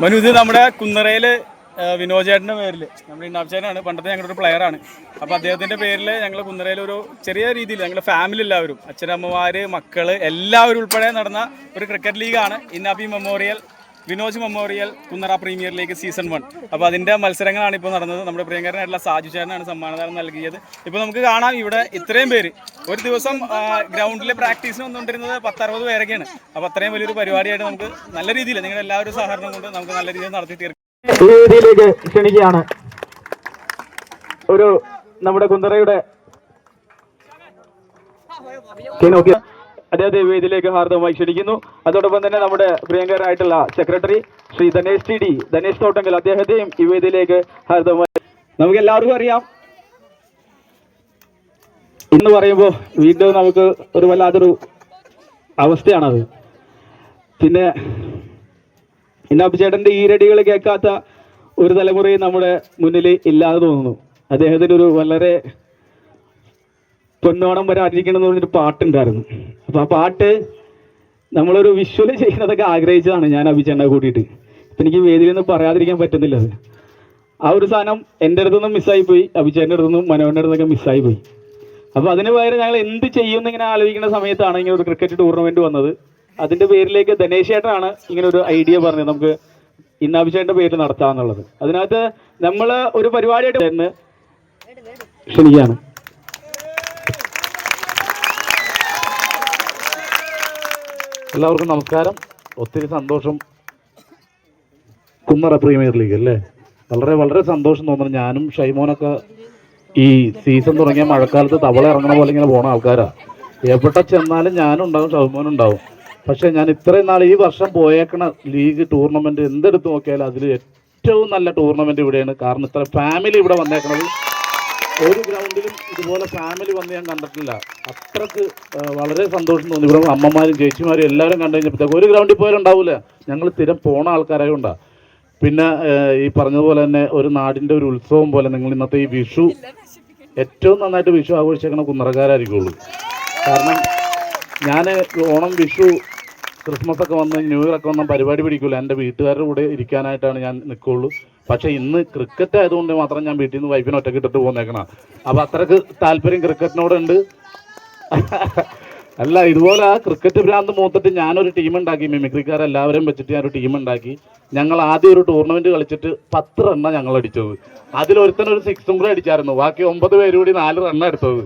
മനു ഇത് നമ്മുടെ കുന്നറയിൽ വിനോചേട്ടന്റെ പേരിൽ നമ്മുടെ ഇന്നാബ്ചേട്ടനാണ് പണ്ടത്തെ ഞങ്ങളുടെ ഒരു പ്ലെയറാണ് ആണ്. അപ്പൊ അദ്ദേഹത്തിന്റെ പേരിൽ ഞങ്ങൾ കുന്നറയിൽ ഒരു ചെറിയ രീതിയിൽ ഞങ്ങളുടെ ഫാമിലി എല്ലാവരും അച്ഛനമ്മമാര് മക്കൾ എല്ലാവരും ഉൾപ്പെടെ നടന്ന ഒരു ക്രിക്കറ്റ് ലീഗാണ് ഇന്നാബി memorial Vinoj memorial Kunnara premier league season one. അപ്പോൾ അതിന്റെ മത്സരങ്ങളാണ് ഇപ്പോൾ നടന്നത്. നമ്മുടെ പ്രിയങ്കരനായിട്ടുള്ള സാജു ചേട്ടനാണ് സമ്മാനദാനം നൽകിയത്. ഇപ്പോൾ നമുക്ക് കാണാം ഇവിടെ ഇത്രയും പേര്. ഒരു ദിവസം ഗ്രൗണ്ടിൽ പ്രാക്ടീസിന് വന്നുകൊണ്ടിരുന്നത് പത്തറുപത് പേരൊക്കെയാണ്. അപ്പോൾ അത്രയും വലിയൊരു പരിപാടിയായിട്ട് നമുക്ക് നല്ല രീതിയിൽ നിങ്ങളുടെ എല്ലാവരും സഹകരണം കൊണ്ട് നമുക്ക് നല്ല രീതിയിൽ നടത്തി തീർക്കാം. ഒരു നമ്മുടെ കുന്തറയുടെ അദ്ദേഹത്തെ വേദിയിലേക്ക് ഹാർദവമായി ക്ഷണിക്കുന്നു. അതോടൊപ്പം തന്നെ നമ്മുടെ പ്രിയങ്കരായിട്ടുള്ള secretary Shri Dhanesh T D Dhanesh Thottangal അദ്ദേഹത്തെയും ഈ വേദിയിലേക്ക് ഹാർദവമായി നമുക്ക് എല്ലാവർക്കും അറിയാം. എന്ന് പറയുമ്പോൾ വീണ്ടും നമുക്ക് ഒരു വല്ലാത്തൊരു അവസ്ഥയാണത്. പിന്നെ ഇന്നാപ്പ് ചേട്ടന്റെ ഈരടികൾ കേൾക്കാത്ത ഒരു തലമുറയും നമ്മുടെ മുന്നിൽ ഇല്ലാതെ തോന്നുന്നു. അദ്ദേഹത്തിന് ഒരു വളരെ പൊന്നോണം വരെ ആയിരിക്കണം എന്ന് പറഞ്ഞൊരു പാട്ടുണ്ടായിരുന്നു. അപ്പൊ ആ പാട്ട് നമ്മളൊരു വിഷ്വൽ ചെയ്യുന്നതൊക്കെ ആഗ്രഹിച്ചതാണ് ഞാൻ അഭിചേട്ടനെ കൂട്ടിയിട്ട്. ഇപ്പൊ എനിക്ക് വേദിയിൽ നിന്ന് പറയാതിരിക്കാൻ പറ്റുന്നില്ല അത്. ആ ഒരു സാധനം എന്റെ അടുത്തുനിന്നും മിസ്സായി പോയി അഭിചേട്ടന്റെ അടുത്തുനിന്നും മനോഹരന്റെ അടുത്തൊക്കെ മിസ്സായി പോയി. അപ്പോൾ അതിന് പകരം ഞങ്ങൾ എന്ത് ചെയ്യും ഇങ്ങനെ ആലോചിക്കുന്ന സമയത്താണ് ഇങ്ങനെ ഒരു ക്രിക്കറ്റ് ടൂർണമെന്റ് വന്നത്. അതിന്റെ പേരിലേക്ക് ധനേഷ് ചേട്ടനാണ് ഇങ്ങനെ ഒരു ഐഡിയ പറഞ്ഞത്. നമുക്ക് ഇന്നാഭിഷേകന്റെ പേരിൽ നടത്താമെന്നുള്ളത്. അതിനകത്ത് നമ്മൾ ഒരു പരിപാടിയായിട്ട് ക്ഷണിക്കുകയാണ്. എല്ലാവർക്കും നമസ്കാരം. ഒത്തിരി സന്തോഷം. കുന്നറ പ്രീമിയർ ലീഗ് അല്ലേ? വളരെ വളരെ സന്തോഷം തോന്നുന്നു. ഞാനും ഷൈമോനൊക്കെ ഈ സീസൺ തുടങ്ങിയ മഴക്കാലത്ത് തവള ഇറങ്ങണ പോലെ ഇങ്ങനെ പോണ ആൾക്കാരാ. എവിടെ ചെന്നാലും ഞാനും ഉണ്ടാവും ഷൈമോൻ ഉണ്ടാവും പക്ഷേ ഞാൻ ഇത്രയും നാൾ ഈ വർഷം പോയേക്കണ ലീഗ് ടൂർണമെന്റ് എന്തെടുത്ത് നോക്കിയാലും അതിൽ ഏറ്റവും നല്ല ടൂർണമെന്റ് ഇവിടെയാണ്. കാരണം ഇത്ര ഫാമിലി ഇവിടെ വന്നേക്കണത് ഒരു ഗ്രൗണ്ടിലും ഇതുപോലെ ഫാമിലി വന്ന് ഞാൻ കണ്ടിട്ടില്ല. അത്രയ്ക്ക് വളരെ സന്തോഷം തോന്നി. ഇവിടെ അമ്മമാരും ചേച്ചിമാരും എല്ലാവരും കണ്ടു കഴിഞ്ഞപ്പോഴത്തേക്ക് ഒരു ഗ്രൗണ്ടിൽ പോയാലും ഉണ്ടാവില്ല ഞങ്ങൾ സ്ഥിരം പോണ ആൾക്കാരായ പിന്നെ ഈ പറഞ്ഞതുപോലെ തന്നെ ഒരു നാടിന്റെ ഒരു ഉത്സവം പോലെ നിങ്ങൾ ഇന്നത്തെ ഈ വിഷു ഏറ്റവും നന്നായിട്ട് വിഷു ആഘോഷിച്ചേക്കണ കുന്നറക്കാരായിരിക്കുള്ളൂ. കാരണം ഞാൻ ഓണം വിഷു ക്രിസ്മസ് ഒക്കെ വന്ന് ന്യൂ ഇയർ ഒക്കെ വന്ന പരിപാടി പിടിക്കില്ല എന്റെ വീട്ടുകാരുടെ കൂടെ ഇരിക്കാനായിട്ടാണ് ഞാൻ നിൽക്കുള്ളൂ പക്ഷേ ഇന്ന് ക്രിക്കറ്റ് ആയതുകൊണ്ട് മാത്രം ഞാൻ വീട്ടിൽ നിന്ന് വൈഫിനെ ഒറ്റയ്ക്ക് ഇട്ടിട്ട് പോന്നേക്കണ അപ്പോൾ അത്രയ്ക്ക് താല്പര്യം ക്രിക്കറ്റിനോടുണ്ട് അല്ല ഇതുപോലെ ആ ക്രിക്കറ്റ് ഭ്രാന്ത് മൂത്തിട്ട് ഞാനൊരു ടീം ഉണ്ടാക്കി. മിമിക്രിക്കാരെല്ലാവരെയും വെച്ചിട്ട് ഞാനൊരു ടീം ഉണ്ടാക്കി. ഞങ്ങൾ ആദ്യം ഒരു ടൂർണമെന്റ് കളിച്ചിട്ട് പത്ത് റണ്ണാണ് ഞങ്ങൾ അടിച്ചത്. അതിലൊരുത്തൻ ഒരു സിക്സും കൂടെ അടിച്ചായിരുന്നു. ബാക്കി ഒമ്പത് പേര് കൂടി നാല് റണ്ണാണ് എടുത്തത്.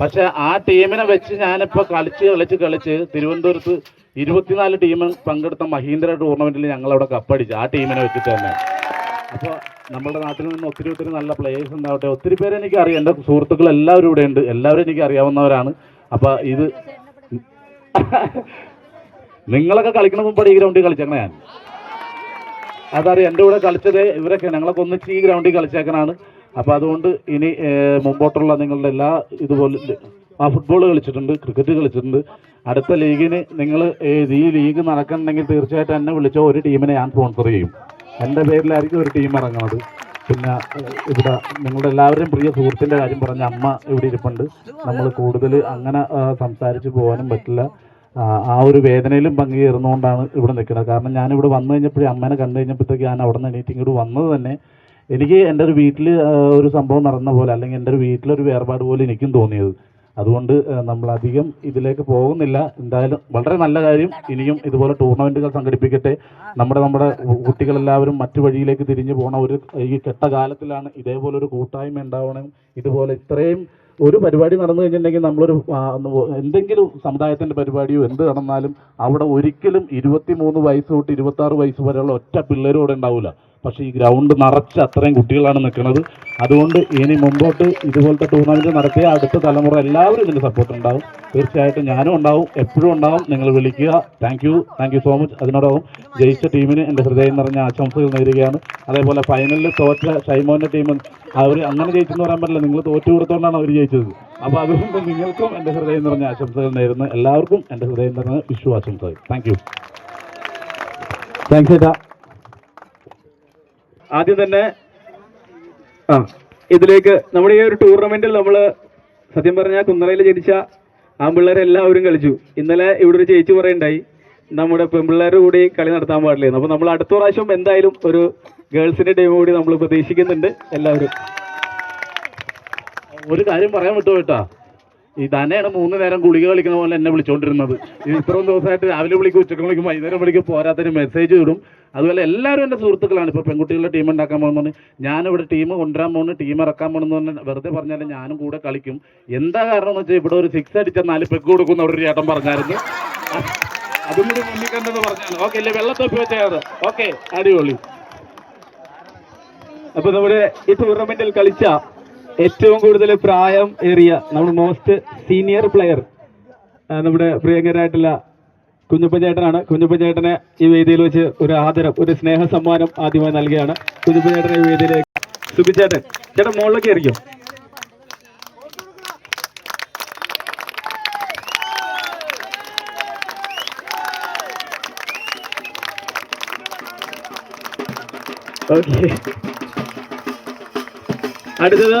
പക്ഷെ ആ ടീമിനെ വെച്ച് ഞാനിപ്പോൾ കളിച്ച് കളിച്ച് കളിച്ച് തിരുവനന്തപുരത്ത് ഇരുപത്തിനാല് ടീം പങ്കെടുത്ത മഹീന്ദ്ര ടൂർണമെന്റിൽ ഞങ്ങൾ അവിടെ കപ്പടിച്ചു ആ ടീമിനെ വെച്ചിട്ട് തന്നെ. അപ്പോൾ നമ്മുടെ നാട്ടിൽ നിന്ന് ഒത്തിരി ഒത്തിരി നല്ല പ്ലേയേഴ്സ് ഉണ്ടാവട്ടെ. ഒത്തിരി പേരെ എനിക്ക് അറിയാം എന്റെ സുഹൃത്തുക്കൾ എല്ലാവരും ഇവിടെ ഉണ്ട്. എല്ലാവരും എനിക്ക് അറിയാവുന്നവരാണ്. അപ്പോൾ ഇത് നിങ്ങളൊക്കെ കളിക്കണ മുമ്പാണ് ഈ ഗ്രൗണ്ടിൽ കളിച്ചേക്കണ ഞാൻ. അതറിയാം. എന്റെ കൂടെ കളിച്ചത് ഇവരൊക്കെ ഞങ്ങളൊക്കെ ഒന്നിച്ച് ഈ ഗ്രൗണ്ടിൽ കളിച്ചേക്കണാണ്. അപ്പോൾ അതുകൊണ്ട് ഇനി മുമ്പോട്ടുള്ള നിങ്ങളുടെ എല്ലാ ഇതുപോലെ ആ ഫുട്ബോൾ കളിച്ചിട്ടുണ്ട് ക്രിക്കറ്റ് കളിച്ചിട്ടുണ്ട്. അടുത്ത ലീഗിന് നിങ്ങൾ ഈ ലീഗ് നടക്കണമെങ്കിൽ തീർച്ചയായിട്ടും എന്നെ വിളിച്ചോ ഒരു ടീമിനെ ഞാൻ സ്പോൺസർ ചെയ്യും. എന്റെ പേരിലായിരിക്കും ഒരു ടീം ഇറങ്ങുന്നത് പിന്നെ ഇവിടെ നിങ്ങളുടെ എല്ലാവരും പ്രിയ സുഹൃത്തിന്റെ കാര്യം പറഞ്ഞ അമ്മ ഇവിടെ ഇരിപ്പുണ്ട്. നമ്മൾ കൂടുതൽ അങ്ങനെ സംസാരിച്ച് പോകാനും പറ്റില്ല. ആ, ആ ഒരു വേദനയിലും പങ്കുചേർന്നുകൊണ്ടാണ് ഇവിടെ നിൽക്കുന്നത്. കാരണം ഞാനിവിടെ വന്നു കഴിഞ്ഞപ്പോഴേ അമ്മേനെ കണ്ടു കഴിഞ്ഞപ്പോഴത്തേക്ക് ഞാൻ അവിടെ നിന്ന് എണീറ്റ് ഇങ്ങോട്ട് വന്നത് തന്നെ എനിക്ക് എന്റെ ഒരു വീട്ടിൽ ഒരു സംഭവം നടന്ന പോലെ അല്ലെങ്കിൽ എന്റെ ഒരു വീട്ടിലൊരു വേർപാട് പോലെ എനിക്കും തോന്നിയത്. അതുകൊണ്ട് നമ്മൾ അധികം ഇതിലേക്ക് പോകുന്നില്ല. എന്തായാലും വളരെ നല്ല കാര്യം. ഇനിയും ഇതുപോലെ ടൂർണമെന്റുകൾ സംഘടിപ്പിക്കട്ടെ. നമ്മുടെ നമ്മുടെ കുട്ടികളെല്ലാവരും മറ്റു വഴിയിലേക്ക് തിരിഞ്ഞു പോണ ഒരു ഈ കെട്ട കാലത്തിലാണ് ഇതേപോലെ ഒരു കൂട്ടായ്മ ഉണ്ടാവണം. ഇതുപോലെ ഇത്രയും ഒരു പരിപാടി നടന്നു കഴിഞ്ഞിട്ടുണ്ടെങ്കിൽ നമ്മളൊരു എന്തെങ്കിലും സമുദായത്തിന്റെ പരിപാടിയോ എന്ത് നടന്നാലും അവിടെ ഒരിക്കലും ഇരുപത്തി മൂന്ന് വയസ്സ് തൊട്ട് ഇരുപത്തി ആറ് വയസ്സ് വരെയുള്ള ഒറ്റ പിള്ളേരും അവിടെ ഉണ്ടാവില്ല പക്ഷേ ഈ ഗ്രൗണ്ട് നിറച്ച് അത്രയും കുട്ടികളാണ് നിൽക്കുന്നത്. അതുകൊണ്ട് ഇനി മുമ്പോട്ട് ഇതുപോലത്തെ ടൂർണമെന്റ് നടത്തിയ അടുത്ത തലമുറ എല്ലാവരും ഇതിന്റെ സപ്പോർട്ട് ഉണ്ടാവും. തീർച്ചയായിട്ടും ഞാനും ഉണ്ടാവും എപ്പോഴും ഉണ്ടാവും. നിങ്ങൾ വിളിക്കുക. Thank you thank you so much അതിനോടൊപ്പം ജയിച്ച ടീമിന് എന്റെ ഹൃദയം നിറഞ്ഞ ആശംസകൾ നേരുകയാണ്. അതേപോലെ ഫൈനലിൽ തോറ്റ ഷൈമോന്റെ ടീം അവർ അങ്ങനെ ജയിച്ചെന്ന് പറയാൻ പറ്റില്ല. നിങ്ങൾ തോറ്റു കൊടുത്തോണ്ടാണ് അവർ ജയിച്ചത്. അപ്പോൾ അതുകൊണ്ട് നിങ്ങൾക്കും എന്റെ ഹൃദയം നിറഞ്ഞ ആശംസകൾ നേരുന്നു. എല്ലാവർക്കും എന്റെ ഹൃദയം നിറഞ്ഞ വിഷു ആശംസകൾ. താങ്ക് യു താങ്ക്സ് ചേട്ടാ ആദ്യം തന്നെ ആ ഇതിലേക്ക് നമ്മുടെ ഈ ഒരു ടൂർണമെന്റിൽ നമ്മൾ സത്യം പറഞ്ഞാൽ കുന്നറയിൽ ജനിച്ച ആൺപിള്ളേരെല്ലാവരും കളിച്ചു. ഇന്നലെ ഇവിടെ ഒരു ചേച്ചി പറയുണ്ടായി നമ്മുടെ പെൺപിള്ളേരുടെ കൂടി കളി നടത്താൻ പാടില്ലായിരുന്നു. അപ്പോൾ നമ്മൾ അടുത്ത പ്രാവശ്യം എന്തായാലും ഒരു ഗേൾസിന്റെ ടീം കൂടി നമ്മൾ പ്രതീക്ഷിക്കുന്നുണ്ട്. എല്ലാവരും. ഒരു കാര്യം പറയാൻ വിട്ടു കേട്ടാ. ഈ തന്നെയാണ് മൂന്ന് നേരം ഗുളിക കളിക്കുന്ന പോലെ എന്നെ വിളിച്ചോണ്ടിരുന്നത്. ഇത്രയും ദിവസമായിട്ട് രാവിലെ വിളിക്കും ഉച്ചയ്ക്ക് വിളിക്കും വൈകുന്നേരം വിളിക്കും പോരാത്തതിന് മെസ്സേജ് ഇടും. അതുപോലെ എല്ലാവരും എന്റെ സുഹൃത്തുക്കളാണ്. ഇപ്പോൾ പെൺകുട്ടികളുടെ ടീം ഉണ്ടാക്കാൻ പോകുന്നത് ഞാനിവിടെ ടീം കൊണ്ടുവരാൻ പോകുന്നു ടീം ഇറക്കാൻ പോകുന്നു പറഞ്ഞാൽ വെറുതെ പറഞ്ഞാലും ഞാനും കൂടെ കളിക്കും. എന്താ കാരണം എന്ന് വെച്ചാൽ ഇവിടെ ഒരു സിക്സ് അടിച്ച നാല് പെക്ക് കൊടുക്കുന്ന ഒരു ചേട്ടൻ പറഞ്ഞായിരുന്നു. അതും കൂടി മുന്നിൽ കണ്ടെന്ന് പറഞ്ഞാണ്. ഓക്കെ ഇല്ലേ? വെള്ളത്തൊപ്പി വെച്ചത് ഓക്കെ അടിപൊളി. അപ്പൊ നമ്മുടെ ഈ ടൂർണമെന്റിൽ കളിച്ച ഏറ്റവും കൂടുതൽ പ്രായം ഏറിയ നമ്മുടെ മോസ്റ്റ് സീനിയർ പ്ലെയർ നമ്മുടെ പ്രിയങ്കരായിട്ടുള്ള കുഞ്ഞപ്പൻ ചേട്ടനാണ്. കുഞ്ഞപ്പൻ ചേട്ടനെ ഈ വേദിയിൽ വെച്ച് ഒരു ആദരം ഒരു സ്നേഹ സമ്മാനം ആദ്യമായി നൽകുകയാണ് കുഞ്ഞപ്പൻ ചേട്ടനെ ഈ വേദിയിലേക്ക്. സുബിച്ചേട്ടൻ ചേട്ടൻ മുകളിലേക്ക് ആയിരിക്കും? ഓക്കെ അടുത്തത്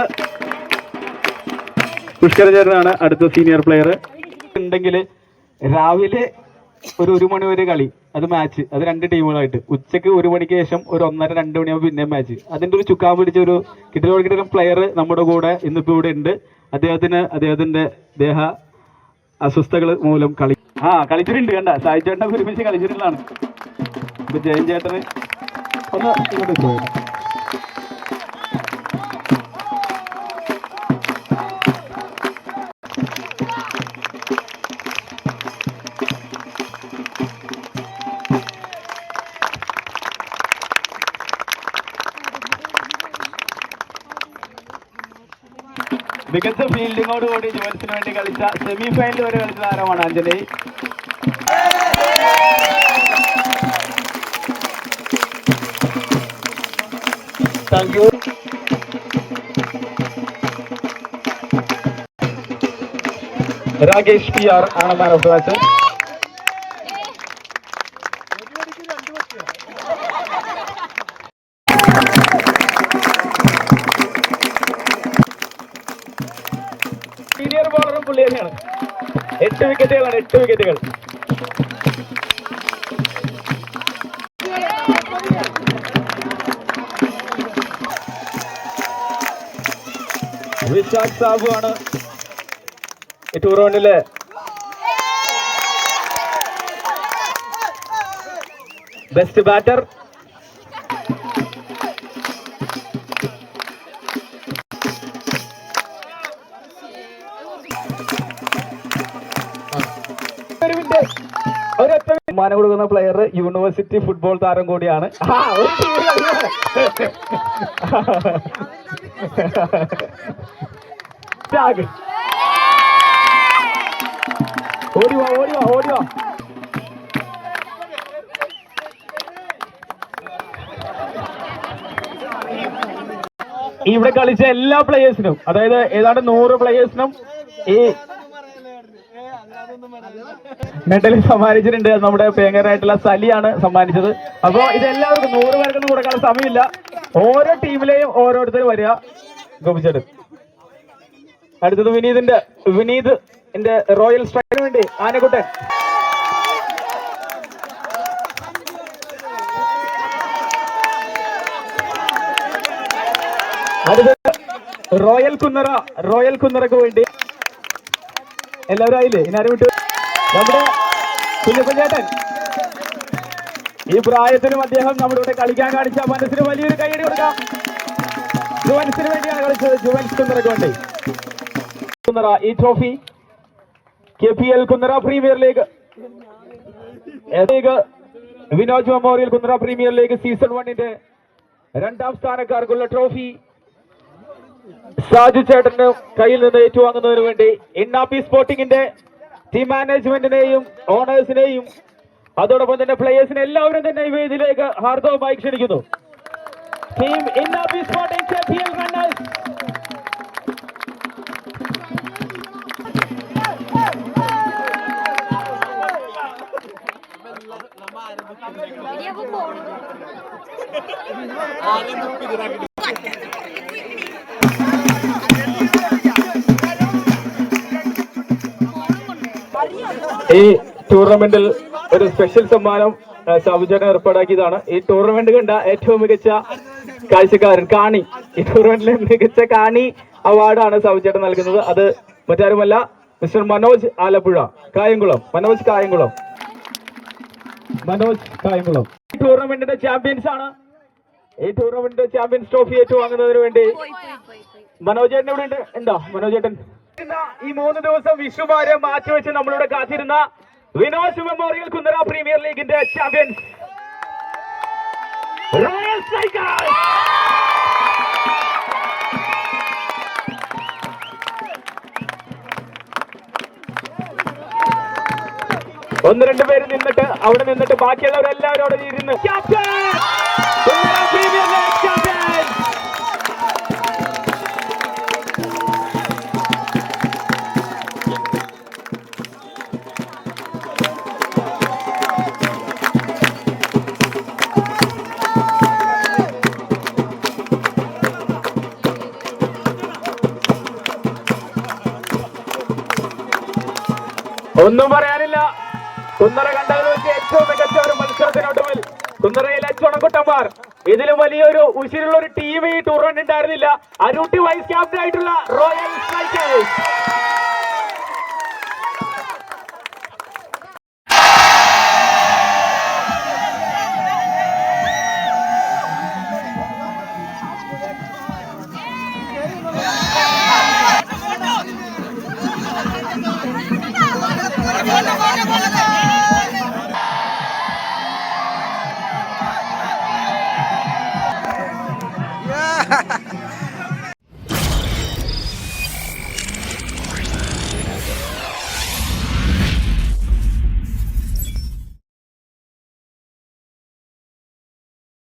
പുഷ്കര ചേട്ടനാണ് അടുത്ത സീനിയർ പ്ലെയർ ഉണ്ടെങ്കിൽ രാവിലെ ഒരു ഒരു മണി വരെ കളി. അത് മാച്ച് അത് രണ്ട് ടീമുകളായിട്ട് ഉച്ചയ്ക്ക് ഒരു മണിക്ക് ശേഷം ഒരു ഒന്നര രണ്ട് മണിയാകുമ്പോൾ പിന്നെ മാച്ച് അതിന്റെ ഒരു ചുക്കാൻ പിടിച്ച ഒരു കിട്ടലോട് കിട്ടലും പ്ലെയർ നമ്മുടെ കൂടെ ഇന്നിപ്പോ ഇവിടെ ഉണ്ട്. അദ്ദേഹത്തിന് അദ്ദേഹത്തിന്റെ ദേഹ അസ്വസ്ഥകൾ മൂലം കളി ആ കളിച്ചിട്ടുണ്ട് കണ്ട. സായി ചേട്ടനെ ഒരുമിച്ച് കളിച്ചിട്ടുള്ളതാണ്. ഇപ്പൊ ജയൻ ചേട്ടന് ഒന്ന് ഇങ്ങോട്ട് മികച്ച ഫീൽഡിങ്ങോട് കൂടി ജുവൻസിന് വേണ്ടി കളിച്ച സെമി ഫൈനൽ വരെ കളിച്ച താരമാണ് Antony. Thank you Rakesh P R ആണ് മാൻ ഓഫ് ദ മാച്ച്. എട്ട് വിക്കറ്റുകളാണ് എട്ട് വിക്കറ്റുകൾ. വിശാഖ് സാബു ആണ് ഈ ടൂർണമെന്റിലെ ബെസ്റ്റ് ബാറ്റർ സമ്മാനം കൊടുക്കുന്ന പ്ലെയർ യൂണിവേഴ്സിറ്റി ഫുട്ബോൾ താരം കൂടിയാണ്. ഓടിവാ ഓടിവാ ഓടിവാ. ഇവിടെ കളിച്ച എല്ലാ പ്ലേയേഴ്സിനും അതായത് ഏതാണ്ട് നൂറ് പ്ലേയേഴ്സിനും ഈ മെഡൽ സമ്മാനിച്ചിട്ടുണ്ട്. നമ്മുടെ പേങ്ങരായിട്ടുള്ള സലിയാണ് സമ്മാനിച്ചത്. അപ്പോ ഇതെല്ലാവർക്കും നൂറ് പേർക്കൊന്നും കൊടുക്കാൻ സമയമില്ല. ഓരോ ടീമിലെയും ഓരോരുത്തർ വരിക. ഗോപിച്ചേട്ടൻ. അടുത്തത് വിനീതിന്റെ വിനീത് എന്റെ റോയൽ സ്ട്രൈക്കിന് വേണ്ടി ആനക്കുട്ടൻ. അടുത്തത് റോയൽ കുന്നറ റോയൽ കുന്നറക്ക് വേണ്ടി. എല്ലാവരും ആയില്ലേ? ഇനി ആരും വിട്ടു? നമ്മുടെ കുഞ്ഞപ്പഞ്ചേട്ടൻ ഈ പ്രായത്തിനും അദ്ദേഹം നമ്മുടെ ഇവിടെ കളിക്കാൻ കാണിച്ച മനസ്സിന് വലിയൊരു കൈയടി കൊടുക്കാം. ജുവൻസിന് വേണ്ടിയാണ് കളിച്ചത് ജുവൻസ് കുന്നറയ്ക്ക് വേണ്ടി കുന്നറ ഈ trophy K P L Kunnara premier league league Vinoj memorial Kunnara premier league season വണ്ണിന്റെ രണ്ടാം സ്ഥാനക്കാർക്കുള്ള ട്രോഫി സാജു ചേട്ടന്റെ കയ്യിൽ നിന്ന് ഏറ്റുവാങ്ങുന്നതിന് വേണ്ടി ഇന്നാപ്പി സ്പോർട്ടിങ്ങിന്റെ ടീം മാനേജ്മെന്റിനെയും ഓണേഴ്സിനെയും അതോടൊപ്പം തന്നെ പ്ലേയേഴ്സിനെ എല്ലാവരും തന്നെ ഈ വേദിയിലേക്ക് ഹാർദവമായി ക്ഷണിക്കുന്നു. ടീം ഇന്നാപ്പി സ്പോർട്ടിംഗ് ഈ ടൂർണമെന്റിൽ ഒരു സ്പെഷ്യൽ സമ്മാനം സാബുചേട്ടൻ ഏർപ്പാടാക്കിയതാണ്. ഈ ടൂർണമെന്റ് കണ്ട ഏറ്റവും മികച്ച കാഴ്ചക്കാരൻ കാണി. ഈ ടൂർണമെന്റിലെ മികച്ച കാണി അവാർഡാണ് സാബുചേട്ടൻ നൽകുന്നത്. അത് മറ്റാരുമല്ല മിസ്റ്റർ മനോജ് ആലപ്പുഴ കായംകുളം. മനോജ് കായംകുളം. മനോജ് കായംകുളം. ഈ ടൂർണമെന്റിന്റെ ചാമ്പ്യൻസ് ആണ്. ഈ ടൂർണമെന്റ് ചാമ്പ്യൻസ് ട്രോഫി ഏറ്റുവാങ്ങുന്നതിന് വേണ്ടി മനോജ് ചേട്ടൻ ഇവിടെ ഉണ്ട്? ഉണ്ടോ മനോജ് ചേട്ടൻ ഈ മൂന്ന് ദിവസം വിഷുമാരെ മാറ്റിവെച്ച് നമ്മളിവിടെ കാത്തിരുന്ന വിനോദ് മെമ്മോറിയൽ കുന്നര പ്രീമിയർ ലീഗിന്റെ ചാമ്പ്യൻസ് റോയൽ സ്ട്രൈക്കേഴ്സ് ഒന്ന് രണ്ട് പേര് നിന്നിട്ട് അവിടെ നിന്നിട്ട് ബാക്കിയുള്ളവരെല്ലാവരും അവിടെ ഇരുന്ന്. ക്യാപ്റ്റൻ ഒന്നും പറയാനില്ല. കുന്നറ കണ്ടതിൽ വെച്ച് ഏറ്റവും മികച്ച ഒരു മത്സരത്തിനൊടുവിൽ കുന്നറയിലെ ചുണക്കുട്ടന്മാർ ഇതിലും വലിയൊരു ഉശിരുള്ള ഒരു ടീം ഈ ടൂർണമെന്റ് ഉണ്ടായിരുന്നില്ല. അരൂട്ടി വൈസ് ക്യാപ്റ്റൻ ആയിട്ടുള്ള റോയൽ സ്ട്രൈക്കേഴ്സ് Yeah.